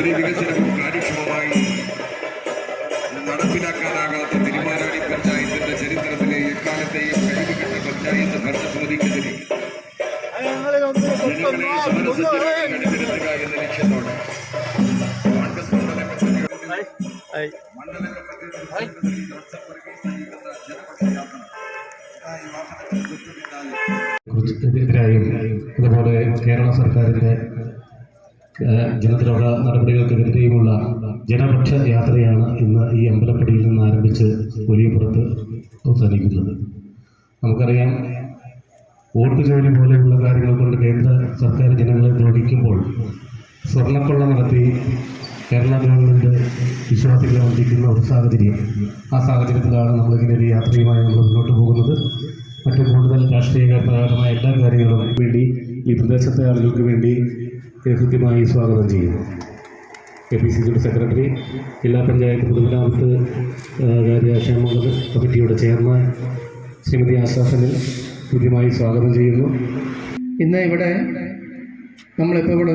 ഓഹരി വികസനം കാര്യക്ഷമമായി നടപ്പിലാക്കാനാകാത്ത തിരുമാനാടി പഞ്ചായത്തിന്റെ ചരിത്രത്തിലെ എക്കാലത്തെയും കഴിവുകെട്ട പഞ്ചായത്ത് ഭരണസമിതിക്കെതിരെ. എന്ന ലക്ഷ്യത്തോടെ കോൺഗ്രസ് മണ്ഡല മണ്ഡല എതിരായും അതുപോലെ കേരള സർക്കാരിന്റെ ജനദ്രോഹ നടപടികൾക്കെതിരെയുമുള്ള ജനപക്ഷ യാത്രയാണ് ഇന്ന് ഈ അമ്പലപ്പടിയിൽ നിന്ന് ആരംഭിച്ച് വലിയപുറത്ത് അവസാനിക്കുന്നത്. നമുക്കറിയാം വോട്ട് ജോലി പോലെയുള്ള കാര്യങ്ങൾ കൊണ്ട് കേന്ദ്ര സർക്കാർ ജനങ്ങളെ ദ്രോഹിക്കുമ്പോൾ സ്വർണക്കൊള്ള നടത്തി കേരള ഗവൺമെന്റ് വിശ്വാസികളെ വഞ്ചിക്കുന്ന ഒരു സാഹചര്യം. ആ സാഹചര്യത്തിലാണ് നമ്മളിങ്ങനെ ഒരു യാത്രയുമായി നമ്മൾ മുന്നോട്ട് പോകുന്നത്. മറ്റു കൂടുതൽ രാഷ്ട്രീയ പ്രകാരമായ എല്ലാ കാര്യങ്ങളും വേണ്ടി ഈ പ്രദേശത്തെ ആളുകൾക്ക് വേണ്ടി കൃത്യമായി സ്വാഗതം ചെയ്യുന്നു കെ പി സി സിയുടെ സെക്രട്ടറി ജില്ലാ പഞ്ചായത്ത് പൊതുമരാമത്ത് കാര്യക്ഷേമ കമ്മിറ്റിയുടെ ചെയർമാൻ ശ്രീമതി ആശ്വാസന് കൃത്യമായി സ്വാഗതം ചെയ്യുന്നു. ഇന്ന് ഇവിടെ നമ്മളിപ്പോൾ ഇവിടെ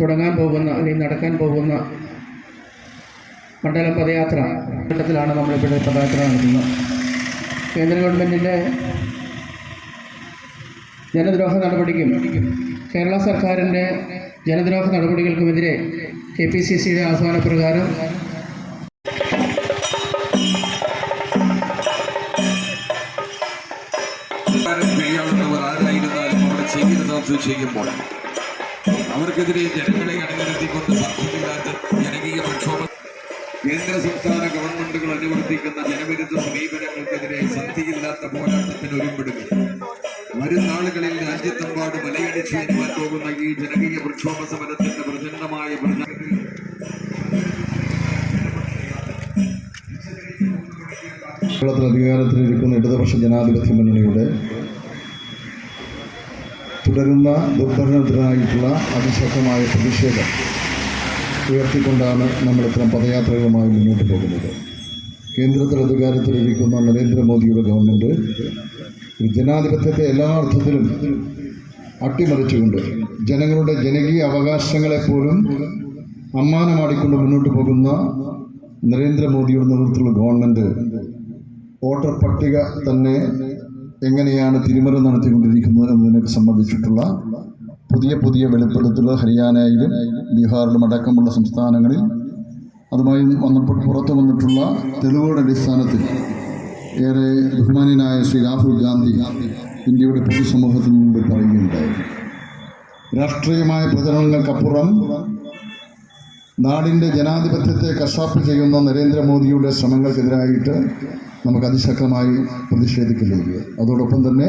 തുടങ്ങാൻ പോകുന്ന അല്ലെങ്കിൽ നടക്കാൻ പോകുന്ന മണ്ഡലം പദയാത്ര ഘട്ടത്തിലാണ് നമ്മളിവിടെ പദയാത്ര നടത്തുന്നത്. കേന്ദ്ര ഗവൺമെന്റിന്റെ ജനദ്രോഹ നടപടിക്കും. കേരള സർക്കാരിന്റെ ജനദ്രോഹ നടപടികൾക്കുമെതിരെ കെ പി സി സിയുടെ ആഹ്വാനപ്രകാരം പ്രകാരം ചെയ്യുമ്പോൾ അവർക്കെതിരെ ജനങ്ങളെ അണിനിരത്തിക്കൊണ്ട് സാധ്യതയില്ലാത്ത ജനകീയ പ്രക്ഷോഭം. കേന്ദ്ര സംസ്ഥാന ഗവൺമെന്റുകൾ അനുവർത്തിക്കുന്ന ജനവിരുദ്ധ സമീപനങ്ങൾക്കെതിരെ സന്ധിയില്ലാത്ത പോരാട്ടത്തിന് ഒരുമ്പെടുക വരും നാളുകളിൽ രാജ്യത്തെമ്പാട് മലയടിച്ച് വരുവാൻ പോകുന്ന ഈ ജനകീയ പ്രക്ഷോഭ സമരത്തിന്റെ പ്രചണ്ഡമായ കേരളത്തിൽ അധികാരത്തിലിരിക്കുന്ന ഇടതുപക്ഷ ജനാധിപത്യ മുന്നണിയുടെ തുടരുന്ന ദുർഭരണത്തിനായിട്ടുള്ള അതിശക്തമായ പ്രതിഷേധം ഉയർത്തിക്കൊണ്ടാണ് നമ്മൾ ഇത്തരം പദയാത്രകളുമായി മുന്നോട്ട് പോകുന്നത്. കേന്ദ്രത്തിൽ അധികാരത്തിലിരിക്കുന്ന നരേന്ദ്രമോദിയുടെ ഗവൺമെന്റ് ജനാധിപത്യത്തെ എല്ലാ അർത്ഥത്തിലും അട്ടിമറിച്ചുകൊണ്ട് ജനങ്ങളുടെ ജനകീയ അവകാശങ്ങളെപ്പോലും അമ്മാനമാടിക്കൊണ്ട് മുന്നോട്ട് പോകുന്ന നരേന്ദ്രമോദിയുടെ നേതൃത്വത്തിലുള്ള ഗവൺമെന്റ് വോട്ടർ പട്ടിക തന്നെ എങ്ങനെയാണ് തിരിമറി നടത്തിക്കൊണ്ടിരിക്കുന്നത് എന്നതിനെ സംബന്ധിച്ചിട്ടുള്ള പുതിയ പുതിയ വെളിപ്പെടുത്തലുകൾ ഹരിയാനയിലും ബീഹാറിലും അടക്കമുള്ള സംസ്ഥാനങ്ങളിൽ അതുമായി വന്നപ്പോൾ പുറത്തു വന്നിട്ടുള്ള തെളിവുകളുടെ അടിസ്ഥാനത്തിൽ ഏറെ ബഹുമാനനായ ശ്രീ രാഹുൽ ഗാന്ധി ഇന്ത്യയുടെ പൊതുസമൂഹത്തിന് മുമ്പിൽ പറയുകയുണ്ടായി. രാഷ്ട്രീയമായ പ്രചരണങ്ങൾക്കപ്പുറം നാടിന്റെ ജനാധിപത്യത്തെ കശാപ്പ് ചെയ്യുന്ന നരേന്ദ്രമോദിയുടെ ശ്രമങ്ങൾക്കെതിരായിട്ട് നമുക്ക് അതിശക്തമായി പ്രതിഷേധിക്കേണ്ടി അതോടൊപ്പം തന്നെ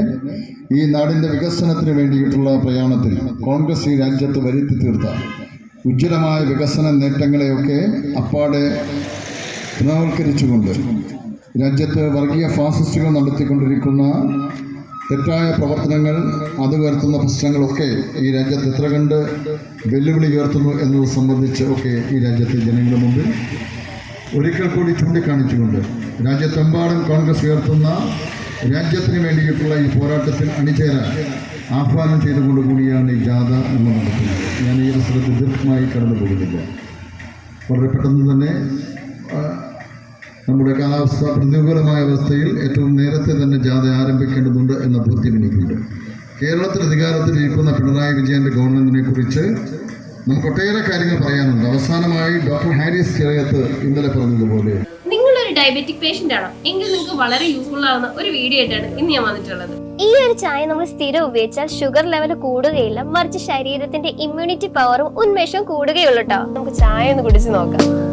ഈ നാടിന്റെ വികസനത്തിന് വേണ്ടിയിട്ടുള്ള പ്രയാണത്തിൽ കോൺഗ്രസ് ഈ രാജ്യത്ത് വരുത്തി തീർത്ത ഉജ്ജ്വലമായ വികസന നേട്ടങ്ങളെയൊക്കെ അപ്പാടെ പുനർവൽക്കരിച്ചുകൊണ്ട് രാജ്യത്ത് വർഗീയ ഫാസിസ്റ്റുകൾ നടത്തിക്കൊണ്ടിരിക്കുന്ന തെറ്റായ പ്രവർത്തനങ്ങൾ അത് ഉയർത്തുന്ന പ്രശ്നങ്ങളൊക്കെ ഈ രാജ്യത്ത് എത്ര കണ്ട് വെല്ലുവിളി ഉയർത്തുന്നു എന്നത് സംബന്ധിച്ച് ഒക്കെ ഈ രാജ്യത്തെ ജനങ്ങളുടെ മുമ്പിൽ ഒരിക്കൽ കൂടി ചൂണ്ടിക്കാണിച്ചുകൊണ്ട് രാജ്യത്തെമ്പാടും കോൺഗ്രസ് ഉയർത്തുന്ന രാജ്യത്തിന് വേണ്ടിയിട്ടുള്ള ഈ പോരാട്ടത്തിൽ അണിചേരാൻ ആഹ്വാനം ചെയ്തുകൊണ്ട് കൂടിയാണ് ഈ ജാഥ എന്ന് നടത്തുന്നത്. ഞാൻ ഈ അവസരത്തിൽ ദീർഘമായി കടന്നു പോകുന്നില്ല വളരെ പെട്ടെന്ന് തന്നെ നമ്മുടെ കാലാവസ്ഥ പ്രതികൂലമായ അവസ്ഥയിൽ ഏറ്റവും നേരത്തെ തന്നെ ജാഥ ആരംഭിക്കേണ്ടതുണ്ട് എന്ന ബോധ്യം എനിക്കുണ്ട്. കേരളത്തിൽ അധികാരത്തിൽ ഇരിക്കുന്ന പിണറായി വിജയന്റെ ഗവൺമെന്റിനെ കുറിച്ച് നമുക്ക് ഒട്ടേറെ കാര്യങ്ങൾ പറയാനുണ്ട്. അവസാനമായി ഡോക്ടർ ഹാരിസ് ചെറിയത്ത് ഇന്നലെ പറഞ്ഞതുപോലെ. നിങ്ങളൊരു ഡയബറ്റിക് പേഷ്യന്റ് ആണോ? എങ്കിൽ നിങ്ങൾക്ക് വളരെ യൂസ്ഫുൾ ആവുന്ന ഒരു വീഡിയോ ആയിട്ടാണ് ഇന്ന് ഞാൻ വന്നിട്ടുള്ളത്. ഈ ഒരു ചായ നമ്മൾ സ്ഥിരം ഉപയോഗിച്ചാൽ ഷുഗർ ലെവൽ കൂടുകയില്ല മറിച്ച് ശരീരത്തിന്റെ ഇമ്മ്യൂണിറ്റി പവറും ഉന്മേഷവും കൂടുകയുള്ളൂ കേട്ടോ നമുക്ക് ചായ ഒന്ന് കുടിച്ച് നോക്കാം.